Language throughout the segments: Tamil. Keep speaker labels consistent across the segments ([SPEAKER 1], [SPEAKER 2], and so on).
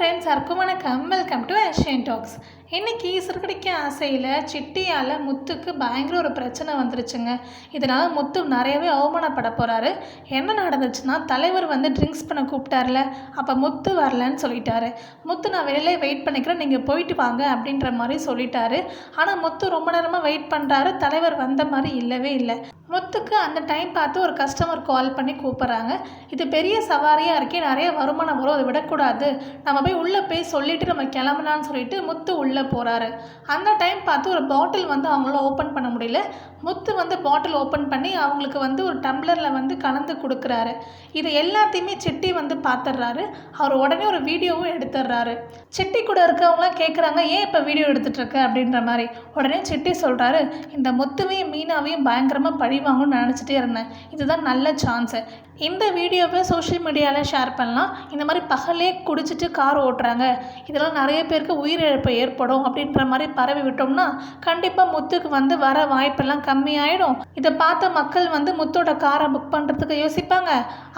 [SPEAKER 1] ஃப்ரெண்ட்ஸ் எல்லாருக்கும் வணக்கம். வெல்கம் டு ஏஷியன் டாக்ஸ் இன்றைக்கி சிறுகடிக்க ஆசையில் சிட்டியால் முத்துக்கு பயங்கர ஒரு பிரச்சனை வந்துருச்சுங்க. இதனால் முத்து நிறையவே அவமானப்பட போகிறாரு என்ன நடந்துச்சுன்னா தலைவர் வந்து ட்ரிங்க்ஸ் பண்ண கூப்பிட்டார்ல அப்போ முத்து வரலன்னு சொல்லிட்டாரு. முத்து நான் வெளியிலே வெயிட் பண்ணிக்கிறேன். நீங்கள் போயிட்டு வாங்க அப்படின்ற மாதிரி சொல்லிட்டாரு. ஆனால் முத்து ரொம்ப நேரமாக வெயிட் பண்ணுறாரு தலைவர் வந்த மாதிரி இல்லவே இல்லை. முத்துக்கு அந்த டைம் பார்த்து ஒரு கஸ்டமர் கால் பண்ணி கூப்பிட்றாங்க. இது பெரிய சவாரியாக இருக்கே நிறைய வருமானம் வரும் அதை விடக்கூடாது. நம்ம போய் உள்ளே போய் சொல்லிவிட்டு நம்ம கிளம்பலான்னு சொல்லிட்டு முத்து உள்ளே போகிறாரு அந்த டைம் பார்த்து ஒரு பாட்டில் வந்து அவங்களால ஓப்பன் பண்ண முடியல. முத்து வந்து பாட்டில் ஓப்பன் பண்ணி அவங்களுக்கு வந்து ஒரு டம்ளரில் வந்து கலந்து கொடுக்குறாரு. இது எல்லாத்தையுமே செட்டி வந்து பார்த்துடுறாரு. அவர் உடனே ஒரு வீடியோவும் எடுத்துடுறாரு. செட்டி கூட இருக்கவங்களாம் கேட்குறாங்க ஏன் இப்போ வீடியோ எடுத்துகிட்ருக்க அப்படின்ற மாதிரி. உடனே செட்டி சொல்கிறாரு இந்த முத்துவையும் மீனாவையும் பயங்கரமாக பழி வாங்கணும்னு நினச்சிட்டே இருந்தேன். இதுதான் நல்ல சான்ஸு இந்த வீடியோவை சோஷியல் மீடியாவில் ஷேர் பண்ணலாம். இந்த மாதிரி பகலே குடிச்சிட்டு கார் ஓட்டுறாங்க. இதெல்லாம் நிறைய பேருக்கு உயிரிழப்பு ஏற்படும் அப்படின்ற மாதிரி பரவி விட்டோம்னா கண்டிப்பாக முத்துக்கு வந்து வர வாய்ப்பெல்லாம் கம்மியாயிடும். இதை பார்த்த மக்கள் வந்து முத்தோட காரை புக் பண்ணுறதுக்கு யோசிப்பாங்க.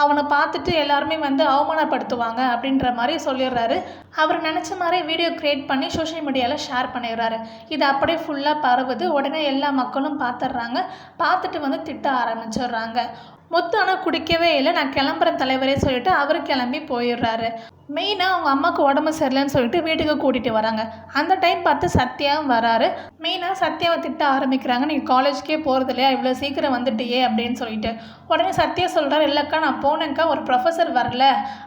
[SPEAKER 1] அவனை பார்த்துட்டு எல்லாருமே வந்து அவமானப்படுத்துவாங்க அப்படின்ற மாதிரி சொல்லிடுறாரு. அவர் நினச்ச மாதிரி வீடியோ க்ரியேட் பண்ணி சோஷியல் மீடியாவில் ஷேர் பண்ணிடுறாரு. இது அப்படியே ஃபுல்லாக பரவுது. உடனே எல்லா மக்களும் பார்த்துடுறாங்க. பார்த்துட்டு வந்து திட்ட ஆரம்பிச்சிடுறாங்க. முத்து ஆனால் குடிக்கவே இல்லை. நான் கிளம்புறேன் தலைவரே சொல்லிட்டு அவர் கிளம்பி போயிடுறாரு. மெயினாக அவங்க அம்மாவுக்கு உடம்பு சரியில்லைன்னு சொல்லிட்டு வீட்டுக்கு கூட்டிகிட்டு வராங்க. அந்த டைம் பார்த்து சத்யாவும் வராரு. மெயினாக சத்யாவை திட்ட ஆரம்பிக்கிறாங்க. நீங்கள் காலேஜ்க்கே போகிறது இல்லையா இவ்வளோ சீக்கிரம் வந்துட்டியே அப்படின்னு சொல்லிட்டு. உடனே சத்யா சொல்கிறாரு இல்லைக்கா நான் போனேங்க்கா ஒரு ப்ரொஃபஸர் வரல.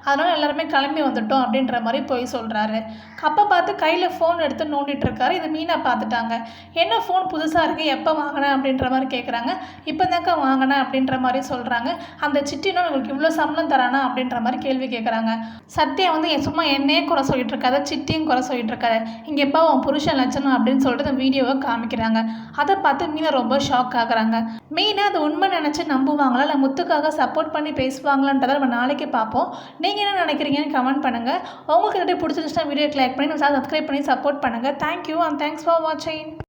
[SPEAKER 1] அதனால் எல்லாருமே கிளம்பி வந்துட்டோம். அப்படின்ற மாதிரி போய் சொல்கிறாரு அப்போ பார்த்து கையில் ஃபோன் எடுத்து நோண்டிட்டு இருக்காரு. இது மீனாக பார்த்துட்டாங்க. என்ன ஃபோன் புதுசாக இருக்குது எப்போ வாங்கினேன் அப்படின்ற மாதிரி கேட்குறாங்க இப்போ தான்க்கா வாங்கினேன் அப்படின்ற மாதிரி சொல்கிறாங்க அந்த சிட்டினா உங்களுக்கு இவ்வளோ சம்பளம் தரானா? அப்படின்ற மாதிரி கேள்வி கேட்குறாங்க சத்யா வந்து சும்மா என்னையே குறை சொல்லிட்டு இருக்காத சிட்டியும் குறை சொல்லிட்டு இருக்காரு இங்கே எப்போ உன் புருஷன் லட்சணம் அப்படின்னு சொல்லிட்டு அந்த வீடியோவை காமிக்கிறாங்க. அதை பார்த்து மீனா ரொம்ப ஷாக் ஆகுறாங்க. மெயினாக அது உண்மை நினச்சி நம்புவாங்களா? இல்லை முத்துக்காக சப்போர்ட் பண்ணி பேசுவாங்களான்றதை நம்ம நாளைக்கு பார்ப்போம். நீங்கள் என்ன நினைக்கிறீங்கன்னு கமெண்ட் பண்ணுங்கள் உங்களுக்கு எப்படி பிடிச்சிருந்துச்சுன்னா வீடியோ லைக் பண்ணி நம்ம சப்ஸ்கிரைப் பண்ணி சப்போர்ட் பண்ணுங்கள் தேங்க்யூ அண்ட் தேங்க்ஸ் ஃபார் வாட்சிங்